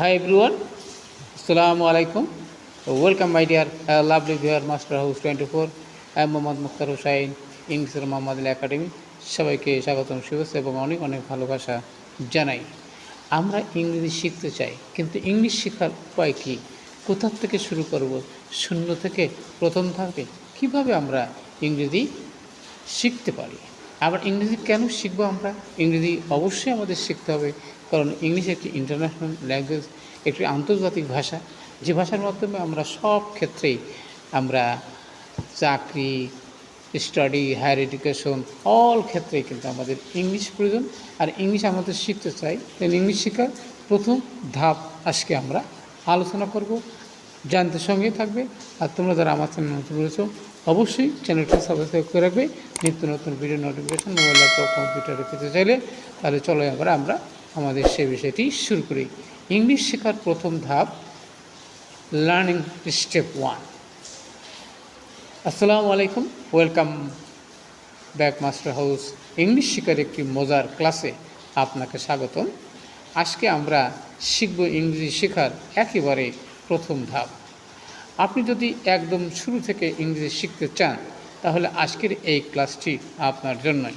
Hi everyone, Assalamu alaikum. Welcome my dear uh, lovely viewer Master House 24. I Mohammad মুক্তার হুসাইন ইংলিশের Mohammad Ali academy সবাইকে স্বাগতম শুভেচ্ছা এবং অনেক অনেক ভালোবাসা জানাই। আমরা ইংরেজি শিখতে চাই কিন্তু ইংলিশ শেখার উপায় কী? কোথা থেকে শুরু করব? শূন্য থেকে প্রথম থেকে কীভাবে আমরা ইংরেজি শিখতে পারি? আবার ইংরেজি কেন শিখব আমরা? ইংরেজি অবশ্যই আমাদের শিখতে হবে। কারণ ইংলিশ একটি ইন্টারন্যাশনাল ল্যাঙ্গুয়েজ একটি আন্তর্জাতিক ভাষা। যে ভাষার মাধ্যমে আমরা সব ক্ষেত্রেই আমরা চাকরি স্টাডি হায়ার এডুকেশন অল ক্ষেত্রেই কিন্তু আমাদের ইংলিশ প্রয়োজন। আর ইংলিশ আমাদের শিখতে চাই। তাহলে ইংলিশ শেখার প্রথম ধাপ আজকে আমরা আলোচনা করব। জানতে সঙ্গে থাকবে। আর তোমরা যারা আমার চ্যানেল নতুন রয়েছো, অবশ্যই চ্যানেলটি সাবস্ক্রাইব করে রাখবে। নিত্য নতুন ভিডিও নোটিফিকেশন মোবাইল ল্যাপটপ কম্পিউটারে পেতে চাইলে। তাহলে চলো এবার আমরা আমাদের সে বিষয়টি শুরু করি। ইংলিশ শেখার প্রথম ধাপ লার্নিং স্টেপ ওয়ান আসসালামু আলাইকুম welcome back Master House English শেখার একটি মজার ক্লাসে আপনাকে স্বাগতম। আজকে আমরা শিখব ইংরেজি শেখার একেবারে প্রথম ধাপ। আপনি যদি একদম শুরু থেকে ইংরেজি শিখতে চান, তাহলে আজকের এই ক্লাসটি আপনার জন্যই।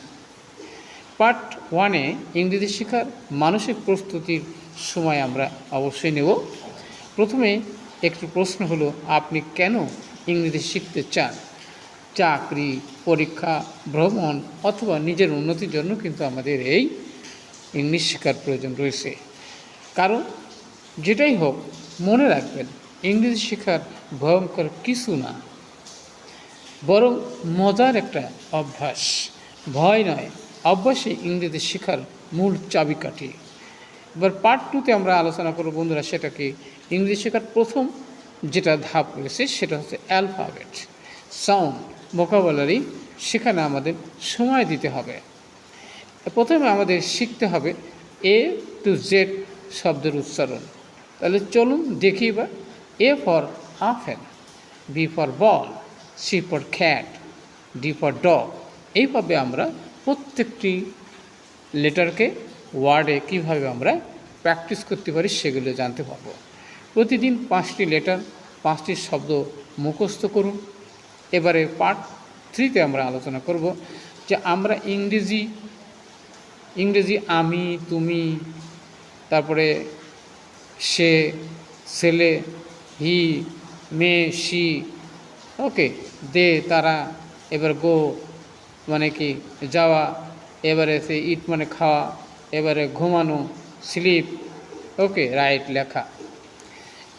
পার্ট ওয়ানে ইংরেজি শেখার মানসিক প্রস্তুতির সময় আমরা অবশ্যই নেব। প্রথমে একটি প্রশ্ন হলো, আপনি কেন ইংরেজি শিখতে চান? চাকরি, পরীক্ষা, ভ্রমণ অথবা নিজের উন্নতির জন্য কিন্তু আমাদের এই ইংলিশ শেখার প্রয়োজন রয়েছে। কারণ যেটাই হোক, মনে রাখবেন, ইংরেজি শেখার ভয়ঙ্কর কিছু না। বরং মজার একটা অভ্যাস। ভয় নয় অভ্যাসে ইংরেজি শেখার মূল চাবিকাঠি এবার পার্ট টুতে আমরা আলোচনা করব বন্ধুরা সেটাকে ইংরেজি শেখার প্রথম যেটা ধাপ রয়েছে সেটা হচ্ছে অ্যালফাবেট সাউন্ড মোকাবেলারি সেখানে আমাদের সময় দিতে হবে। প্রথমে আমাদের শিখতে হবে এ টু জেড শব্দের উচ্চারণ। তাহলে চলুন দেখি বা A for apple B for ball C for cat D for dog এইভাবে আমরা প্রত্যেকটি লেটারকে ওয়ার্ডে কীভাবে আমরা প্র্যাকটিস করতে পারি সেগুলো জানতে পারব। প্রতিদিন পাঁচটি লেটার, পাঁচটি শব্দ মুখস্থ করুন। এবারে পার্ট থ্রিতে আমরা আলোচনা করব যে আমরা ইংরেজি ইংরেজি আমি, তুমি, তারপরে সে, ছেলে, হি মেয়ে সি ওকে, দে, তারা, এবার গো মানে কি, যাওয়া, এবারে সে ইট মানে খাওয়া, এবারে ঘুমানো স্লিপ ওকে রাইট লেখা।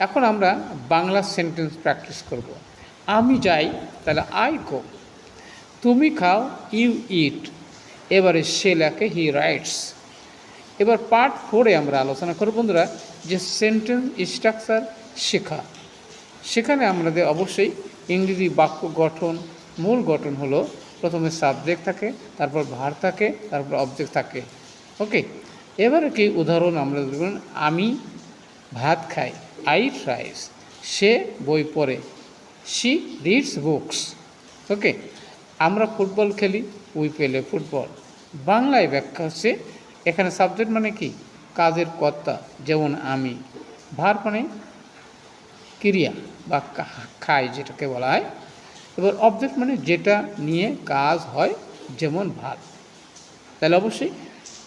এখন আমরা বাংলা সেন্টেন্স প্র্যাকটিস করব। আমি যাই, তাহলে আই গো তুমি খাও ইউ ইট এবারে সে লেখে হি রাইটস এবার পার্ট ফোরে আমরা আলোচনা করব বন্ধুরা, যে সেন্টেন্স স্ট্রাকচার শেখা। সেখানে আমাদের অবশ্যই ইংরেজি বাক্য গঠন, মূল গঠন হলো প্রথমে সাবজেক্ট থাকে, তারপর ভার থাকে, তারপর অবজেক্ট থাকে। ওকে এবারে কি উদাহরণ আমরা দেখুন আমি ভাত খাই আই রাইস সে বই পড়ে শি রিডস বুকস ওকে আমরা ফুটবল খেলি উই পেলে ফুটবল বাংলায় ব্যাখ্যা হচ্ছে, এখানে সাবজেক্ট মানে কি? কাজের কর্তা, যেমন আমি। ভার মানে ক্রিয়া, বা খাই যেটাকে বলা হয়। এবার অবজেক্ট মানে যেটা নিয়ে কাজ হয়, যেমন ভাত। তাহলে অবশ্যই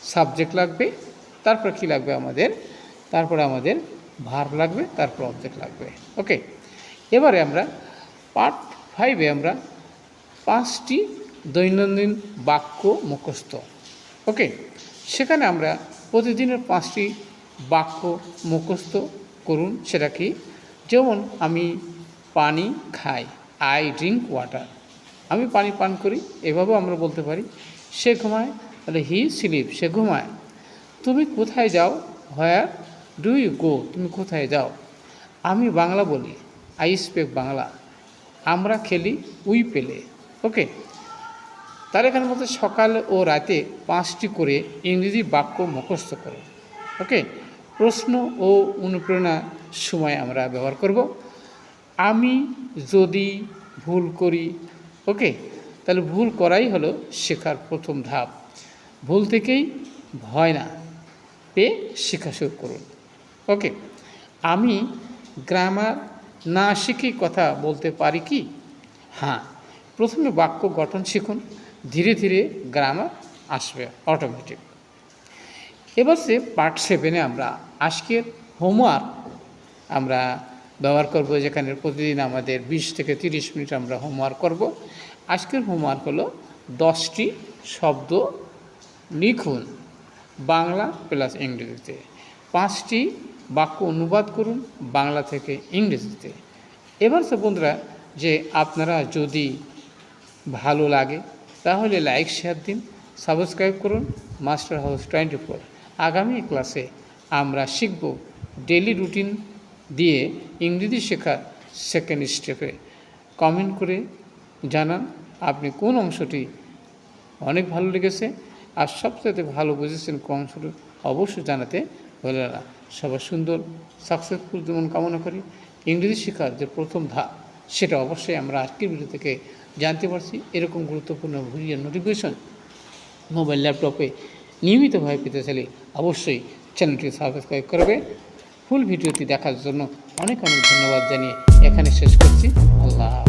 সাবজেক্ট লাগবে, তারপর কী লাগবে আমাদের? তারপরে আমাদের ভার লাগবে, তারপর অবজেক্ট লাগবে। ওকে এবারে আমরা পার্ট ফাইভে আমরা পাঁচটি দৈনন্দিন বাক্য মুখস্থ। ওকে সেখানে আমরা প্রতিদিনের পাঁচটি বাক্য মুখস্থ করুন, সেটা কি? যেমন আমি পানি খাই। আই ড্রিঙ্ক ওয়াটার আমি পানি পান করি, এভাবেও আমরা বলতে পারি, সে ঘুমায়? তাহলে হি স্লিপ, সে ঘুমায়। তুমি কোথায় যাও? Where do you go? তুমি কোথায় যাও? আমি বাংলা বলি, আই স্পেক বাংলা। আমরা খেলি উই পেলে। ওকে? তার এখানে মধ্যে সকাল ও রাতে পাঁচটি করে ইংরেজি বাক্য মুখস্থ করো। ওকে? প্রশ্ন ও অনুপ্রেরণা সময় আমরা ব্যবহার করব। আমি যদি ভুল করি ওকে তাহলে ভুল করাই হলো শেখার প্রথম ধাপ। ভুল থেকেই ভয় না পেয়ে শেখা শুরু করুন ওকে আমি গ্রামার না শিখে কথা বলতে পারি কি? হ্যাঁ প্রথমে বাক্য গঠন শিখুন, ধীরে ধীরে গ্রামার আসবে অটোমেটিক এবার সে পার্ট সেভেনে আমরা, আজকের হোমওয়ার্ক আমরা ব্যবহার করব যেখানে প্রতিদিন আমাদের বিশ থেকে তিরিশ মিনিট আমরা হোমওয়ার্ক করব। আজকের হোমওয়ার্ক হলো দশটি শব্দ লিখুন বাংলা প্লাস ইংরেজিতে। পাঁচটি বাক্য অনুবাদ করুন বাংলা থেকে ইংরেজিতে। এবার সে বন্ধুরা, যে আপনারা যদি ভালো লাগে, তাহলে লাইক শেয়ার দিন সাবস্ক্রাইব করুন মাস্টার হাউস টোয়েন্টি ফোর। আগামী ক্লাসে আমরা শিখব ডেলি রুটিন দিয়ে ইংরেজি শেখার সেকেন্ড স্টেপে কমেন্ট করে জানান আপনি কোন অংশটি অনেক ভালো লেগেছে আর সবচেয়ে ভালো বুঝেছেন কোন অংশটি অবশ্যই জানাতে ভুলে না। সবার সুন্দর সাকসেসফুল জীবন কামনা করি। ইংরেজি শেখার যে প্রথম ধাপ, সেটা অবশ্যই আমরা আজকের ভিডিও থেকে জানতে পারছি। এরকম গুরুত্বপূর্ণ ভিডিও নোটিফিকেশন মোবাইল ল্যাপটপে নিয়মিতভাবে পেতে চাইলে অবশ্যই চ্যানেলটি সাবস্ক্রাইব করবে। ফুল ভিডিওটি দেখার জন্য অনেক অনেক ধন্যবাদ জানিয়ে এখানে শেষ করছি আল্লাহ।